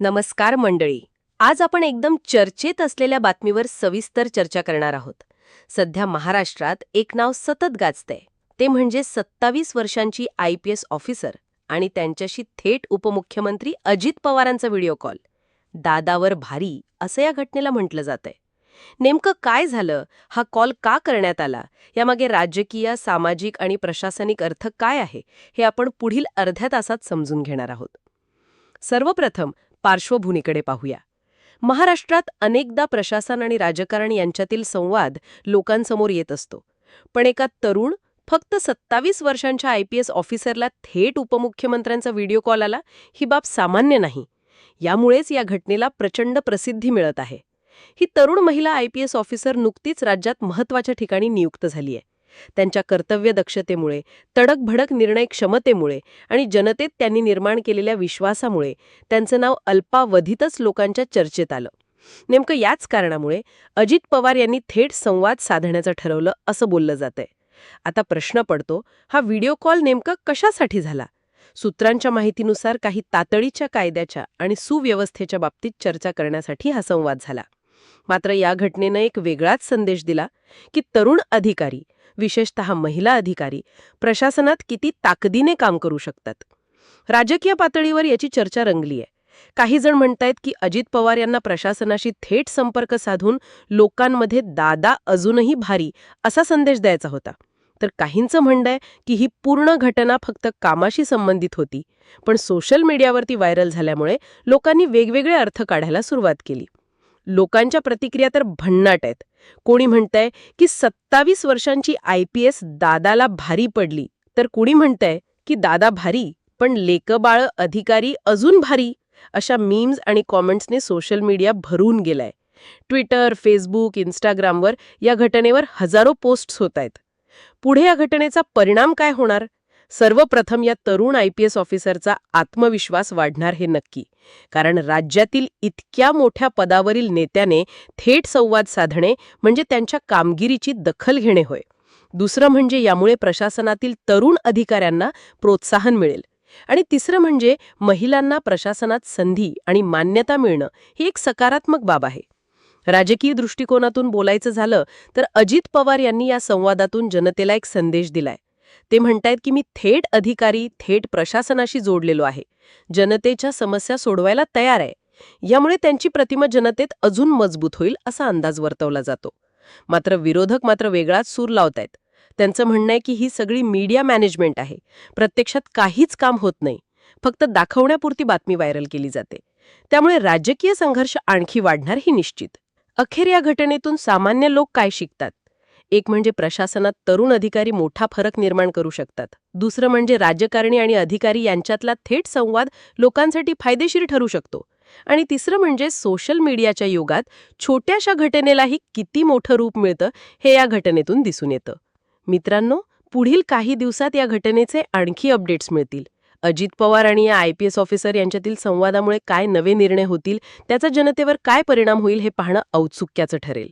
नमस्कार मंडळी. आज आपण एकदम चर्चेत असलेल्या बातमीवर सविस्तर चर्चा करणार आहोत. सध्या महाराष्ट्रात एक नाव सतत गाजतंय. ते म्हणजे सत्तावीस वर्षांची आय पी एस ऑफिसर आणि त्यांच्याशी थेट उपमुख्यमंत्री अजित पवारांचा व्हिडिओ कॉल. दादावर भारी असं या घटनेला म्हटलं जातंय. नेमकं काय झालं? हा कॉल का करण्यात आला? यामागे राजकीय सामाजिक आणि प्रशासनिक अर्थ काय आहे? हे आपण पुढील अर्ध्या तासात समजून घेणार आहोत. सर्वप्रथम पार्श्वभूमीकडे पाहूया. महाराष्ट्रात अनेकदा प्रशासन आणि राजकारण यांच्यातील संवाद लोकांसमोर येत असतो. पण एका तरुण फक्त सत्तावीस वर्षांच्या आय पी एस ऑफिसरला थेट उपमुख्यमंत्र्यांचा व्हिडिओ कॉल आला ही बाब सामान्य नाही. यामुळेच या घटनेला प्रचंड प्रसिद्धी मिळत आहे. ही तरुण महिला आय पी एस ऑफिसर नुकतीच राज्यात महत्त्वाच्या ठिकाणी नियुक्त झाली आहे त्यांच्या कर्तव्यदक्षतेमुळे तडकभडक निर्णय क्षमतेमुळे आणि जनतेत त्यांनी निर्माण केलेल्या विश्वासामुळे त्यांचं नाव अल्पावधीतच लोकांच्या चर्चेत आलं. नेमकं याच कारणामुळे अजित पवार यांनी थेट संवाद साधण्याचं ठरवलं असं बोललं जातंय. आता प्रश्न पडतो हा व्हिडिओ कॉल नेमका कशासाठी झाला? सूत्रांच्या माहितीनुसार काही तातडीच्या कायद्याच्या आणि सुव्यवस्थेच्या बाबतीत चर्चा करण्यासाठी हा संवाद झाला. मात्र या घटनेनं एक वेगळाच संदेश दिला की तरुण अधिकारी विशेषतः महिला अधिकारी प्रशासनात किती ताकदीने काम करू शकतात? राजकीय पातळीवर याची चर्चा रंगली आहे काही जण म्हणतायत की अजित पवार यांना प्रशासनाशी थेट संपर्क साधून लोकांमध्ये दादा अजूनही भारी असा संदेश द्यायचा होता. तर काहींचं म्हणणंय की ही पूर्ण घटना फक्त कामाशी संबंधित होती पण सोशल मीडियावरती व्हायरल झाल्यामुळे लोकांनी वेगवेगळे अर्थ काढायला सुरुवात केली. लोकांच्या प्रतिक्रिया तर भन्नाट आहेत. कोणी म्हणतंय की सत्तावीस वर्षांची आय पी एस दादाला भारी पडली. तर कोणी म्हणतंय की दादा भारी पण लेकबाळ अधिकारी अजून भारी अशा मीम्स आणि कॉमेंट्सने सोशल मीडिया भरून गेलाय. ट्विटर फेसबुक इंस्टाग्रामवर या घटनेवर हजारो पोस्ट्स होत आहेत पुढे या घटनेचा परिणाम काय होणार? सर्वप्रथम या तरुण आय पी एस ऑफिसरचा आत्मविश्वास वाढणार हे नक्की. कारण राज्यातील इतक्या मोठ्या पदावरील नेत्याने थेट संवाद साधणे म्हणजे त्यांच्या कामगिरीची दखल घेणे होय. दुसरं म्हणजे यामुळे प्रशासनातील तरुण अधिकाऱ्यांना प्रोत्साहन मिळेल. आणि तिसरं म्हणजे महिलांना प्रशासनात संधी आणि मान्यता मिळणं ही एक सकारात्मक बाब आहे. राजकीय दृष्टिकोनातून बोलायचं झालं तर अजित पवार यांनी या संवादातून जनतेला एक संदेश दिलाय. ते म्हणतायत की मी थेट अधिकारी थेट प्रशासनाशी जोडलेलो आहे. जनतेच्या समस्या सोडवायला तयार आहे. यामुळे त्यांची प्रतिमा जनतेत अजून मजबूत होईल असा अंदाज वर्तवला जातो. मात्र विरोधक मात्र वेगळाच सूर लावतायत. त्यांचं म्हणणं आहे की ही सगळी मीडिया मॅनेजमेंट आहे. प्रत्यक्षात काहीच काम होत नाही. फक्त दाखवण्यापुरती बातमी व्हायरल केली जाते. त्यामुळे राजकीय संघर्ष आणखी वाढणार ही निश्चित. अखेर या घटनेतून सामान्य लोक काय शिकतात? एक म्हणजे प्रशासनात तरुण अधिकारी मोठा फरक निर्माण करू शकतात. दुसरं म्हणजे राजकारणी आणि अधिकारी यांच्यातला थेट संवाद लोकांसाठी फायदेशीर ठरू शकतो. आणि तिसरं म्हणजे सोशल मीडियाच्या युगात छोट्याशा घटनेलाही किती मोठं रूप मिळतं हे या घटनेतून दिसून येतं. मित्रांनो पुढील काही दिवसात या घटनेचे आणखी अपडेट्स मिळतील. अजित पवार आणि या आय पी एस ऑफिसर यांच्यातील संवादामुळे काय नवे निर्णय होतील त्याचा जनतेवर काय परिणाम होईल हे पाहणं औत्सुक्याचं ठरेल.